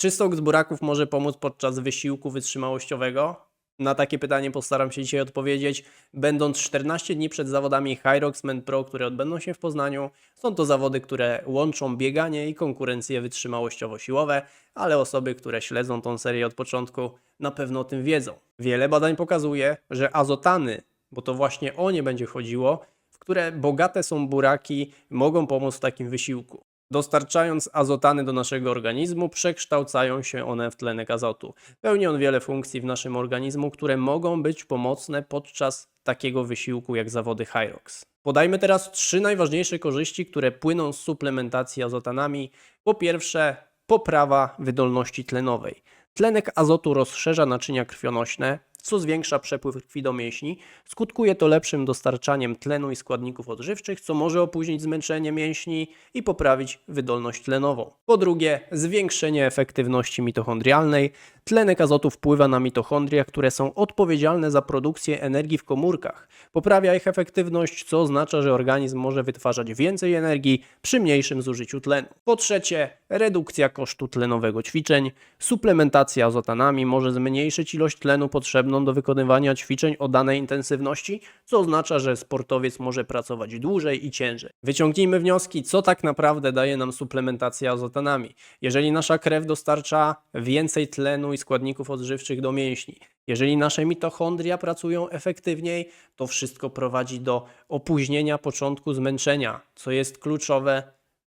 Czy sok z buraków może pomóc podczas wysiłku wytrzymałościowego? Na takie pytanie postaram się dzisiaj odpowiedzieć, będąc 14 dni przed zawodami Hyrox Men Pro, które odbędą się w Poznaniu. Są to zawody, które łączą bieganie i konkurencje wytrzymałościowo-siłowe, ale osoby, które śledzą tą serię od początku, na pewno o tym wiedzą. Wiele badań pokazuje, że azotany, bo to właśnie o nie będzie chodziło, w które bogate są buraki, mogą pomóc w takim wysiłku. Dostarczając azotany do naszego organizmu, przekształcają się one w tlenek azotu. Pełni on wiele funkcji w naszym organizmu, które mogą być pomocne podczas takiego wysiłku jak zawody Hyrox. Podajmy teraz trzy najważniejsze korzyści, które płyną z suplementacji azotanami. Po pierwsze, poprawa wydolności tlenowej. Tlenek azotu rozszerza naczynia krwionośne, co zwiększa przepływ krwi do mięśni. Skutkuje to lepszym dostarczaniem tlenu i składników odżywczych, co może opóźnić zmęczenie mięśni i poprawić wydolność tlenową. Po drugie, zwiększenie efektywności mitochondrialnej. Tlenek azotu wpływa na mitochondria, które są odpowiedzialne za produkcję energii w komórkach. Poprawia ich efektywność, co oznacza, że organizm może wytwarzać więcej energii przy mniejszym zużyciu tlenu. Po trzecie, redukcja kosztu tlenowego ćwiczeń. Suplementacja azotanami może zmniejszyć ilość tlenu potrzebną do wykonywania ćwiczeń o danej intensywności, co oznacza, że sportowiec może pracować dłużej i ciężej. Wyciągnijmy wnioski, co tak naprawdę daje nam suplementacja azotanami. Jeżeli nasza krew dostarcza więcej tlenu i składników odżywczych do mięśni, jeżeli nasze mitochondria pracują efektywniej, to wszystko prowadzi do opóźnienia początku zmęczenia, co jest kluczowe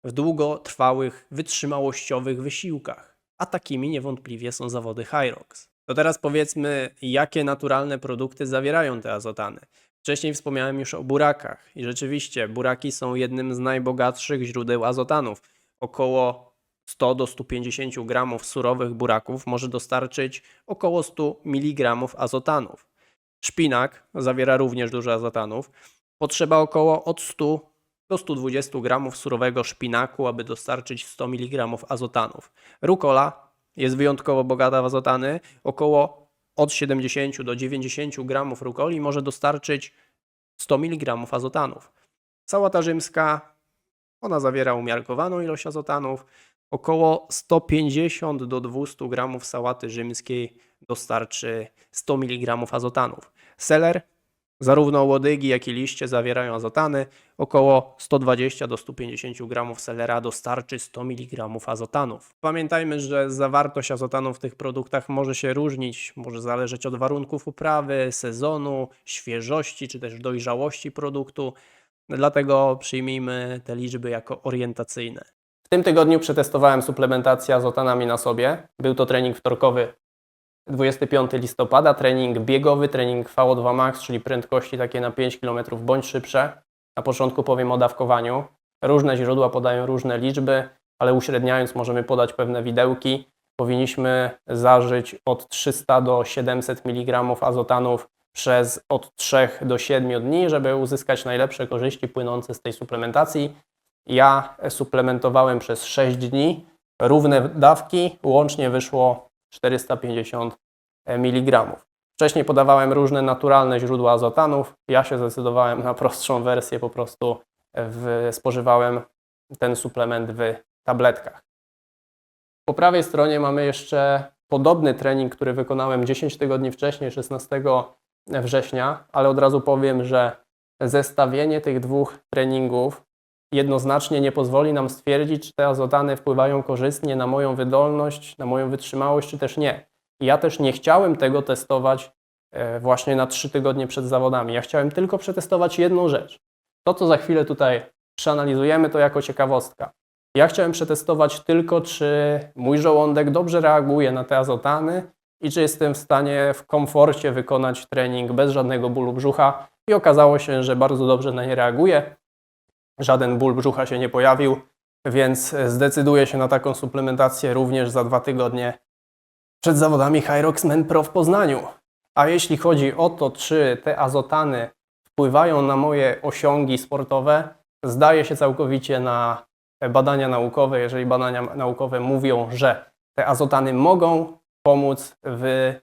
w długotrwałych, wytrzymałościowych wysiłkach. A takimi niewątpliwie są zawody Hyrox. To teraz powiedzmy, jakie naturalne produkty zawierają te azotany. Wcześniej wspomniałem już o burakach i rzeczywiście buraki są jednym z najbogatszych źródeł azotanów. Około 100 do 150 gramów surowych buraków może dostarczyć około 100 mg azotanów. Szpinak zawiera również dużo azotanów. Potrzeba około od 100 do 120 gramów surowego szpinaku, aby dostarczyć 100 mg azotanów. Rukola jest wyjątkowo bogata w azotany. Około od 70 do 90 gramów rukoli może dostarczyć 100 mg azotanów. Sałata rzymska, ona zawiera umiarkowaną ilość azotanów. Około 150 do 200 gramów sałaty rzymskiej dostarczy 100 mg azotanów. Seler, zarówno łodygi, jak i liście zawierają azotany. Około 120 do 150 gramów selera dostarczy 100 mg azotanów. Pamiętajmy, że zawartość azotanów w tych produktach może się różnić, może zależeć od warunków uprawy, sezonu, świeżości czy też dojrzałości produktu. Dlatego przyjmijmy te liczby jako orientacyjne. Tym tygodniu przetestowałem suplementację azotanami na sobie. Był to trening wtorkowy 25 listopada, trening biegowy, trening VO2 max, czyli prędkości takie na 5 km bądź szybsze. Na początku powiem o dawkowaniu. Różne źródła podają różne liczby, ale uśredniając możemy podać pewne widełki. Powinniśmy zażyć od 300 do 700 mg azotanów przez od 3 do 7 dni, żeby uzyskać najlepsze korzyści płynące z tej suplementacji. Ja suplementowałem przez 6 dni, równe dawki, łącznie wyszło 450 mg. Wcześniej podawałem różne naturalne źródła azotanów. Ja się zdecydowałem na prostszą wersję, po prostu w, spożywałem ten suplement w tabletkach. Po prawej stronie mamy jeszcze podobny trening, który wykonałem 10 tygodni wcześniej, 16 września, ale od razu powiem, że zestawienie tych dwóch treningów jednoznacznie nie pozwoli nam stwierdzić, czy te azotany wpływają korzystnie na moją wydolność, na moją wytrzymałość, czy też nie. I ja też nie chciałem tego testować e, właśnie na 3 tygodnie przed zawodami. Ja chciałem tylko przetestować jedną rzecz. To, co za chwilę tutaj przeanalizujemy, to jako ciekawostka. Ja chciałem przetestować tylko, czy mój żołądek dobrze reaguje na te azotany i czy jestem w stanie w komforcie wykonać trening bez żadnego bólu brzucha. I okazało się, że bardzo dobrze na nie reaguje. Żaden ból brzucha się nie pojawił, więc zdecyduję się na taką suplementację również za dwa tygodnie przed zawodami Hyrox Men Pro w Poznaniu. A jeśli chodzi o to, czy te azotany wpływają na moje osiągi sportowe, zdaje się całkowicie na badania naukowe. Jeżeli badania naukowe mówią, że te azotany mogą pomóc w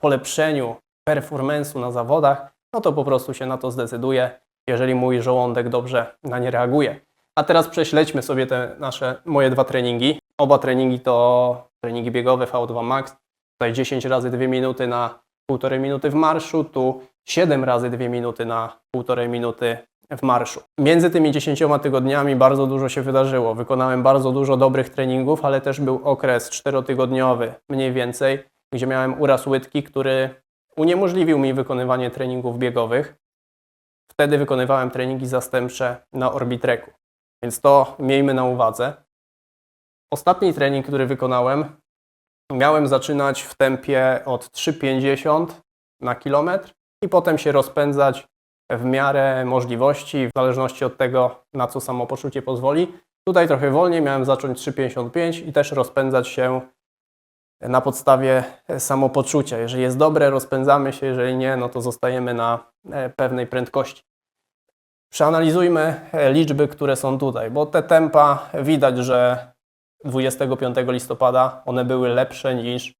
polepszeniu performance'u na zawodach, no to po prostu się na to zdecyduję, jeżeli mój żołądek dobrze na nie reaguje. A teraz prześledźmy sobie te nasze, moje dwa treningi. Oba treningi to treningi biegowe V2 Max. Tutaj 10 razy 2 minuty na 1,5 minuty w marszu, tu 7 razy 2 minuty na 1,5 minuty w marszu. Między tymi 10 tygodniami bardzo dużo się wydarzyło. Wykonałem bardzo dużo dobrych treningów, ale też był okres 4-tygodniowy mniej więcej, gdzie miałem uraz łydki, który uniemożliwił mi wykonywanie treningów biegowych. Wtedy wykonywałem treningi zastępcze na Orbitreku. Więc to miejmy na uwadze. Ostatni trening, który wykonałem, miałem zaczynać w tempie od 3,50 na kilometr i potem się rozpędzać w miarę możliwości, w zależności od tego, na co samopoczucie pozwoli. Tutaj trochę wolniej, miałem zacząć 3,55 i też rozpędzać się na podstawie samopoczucia. Jeżeli jest dobre, rozpędzamy się, jeżeli nie, no to zostajemy na e, pewnej prędkości. Przeanalizujmy e, liczby, które są tutaj, bo te tempa widać, że 25 listopada one były lepsze niż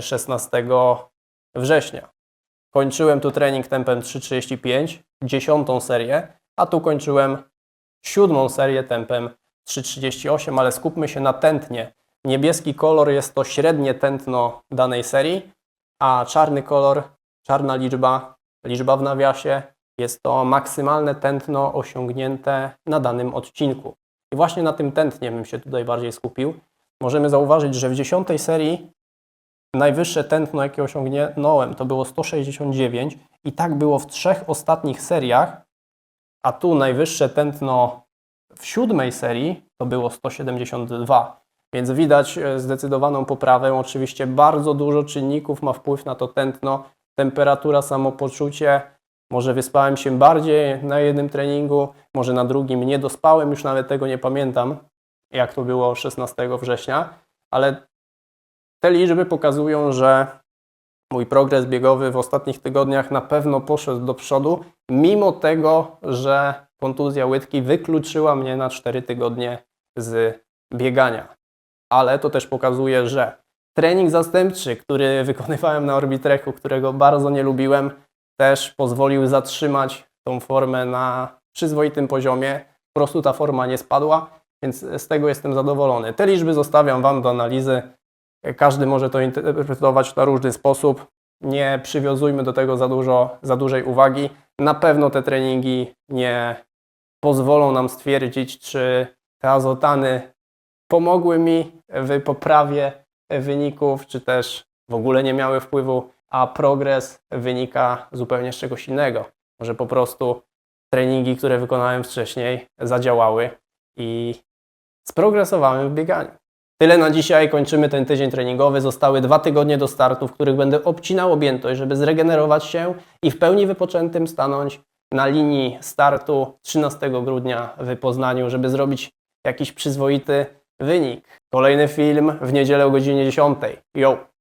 16 września. Kończyłem tu trening tempem 3,35, dziesiątą serię, a tu kończyłem siódmą serię tempem 3,38, ale skupmy się na tętnie. Niebieski kolor jest to średnie tętno danej serii, a czarny kolor, czarna liczba, liczba w nawiasie, jest to maksymalne tętno osiągnięte na danym odcinku. I właśnie na tym tętnie bym się tutaj bardziej skupił. Możemy zauważyć, że w dziesiątej serii najwyższe tętno, jakie osiągnąłem, to było 169 i tak było w trzech ostatnich seriach, a tu najwyższe tętno w siódmej serii to było 172. Więc widać e, zdecydowaną poprawę. Oczywiście bardzo dużo czynników ma wpływ na to tętno, temperatura, samopoczucie. Może wyspałem się bardziej na jednym treningu, może na drugim nie dospałem, już nawet tego nie pamiętam, jak to było 16 września, ale te liczby pokazują, że mój progres biegowy w ostatnich tygodniach na pewno poszedł do przodu, mimo tego, że kontuzja łydki wykluczyła mnie na 4 tygodnie z biegania. Ale to też pokazuje, że trening zastępczy, który wykonywałem na Orbitreku, którego bardzo nie lubiłem, też pozwolił zatrzymać tą formę na przyzwoitym poziomie. Po prostu ta forma nie spadła, więc z tego jestem zadowolony. Te liczby zostawiam Wam do analizy. Każdy może to interpretować na różny sposób. Nie przywiązujmy do tego za, dużo, za dużej uwagi. Na pewno te treningi nie pozwolą nam stwierdzić, czy te azotany pomogły mi w poprawie wyników, czy też w ogóle nie miały wpływu, a progres wynika zupełnie z czegoś innego. Może po prostu treningi, które wykonałem wcześniej, zadziałały i sprogresowałem w bieganiu. Tyle na dzisiaj, kończymy ten tydzień treningowy. Zostały dwa tygodnie do startu, w których będę obcinał objętość, żeby zregenerować się i w pełni wypoczętym stanąć na linii startu 13 grudnia w Poznaniu, żeby zrobić jakiś przyzwoity wynik. Kolejny film w niedzielę o godzinie 10. Yo!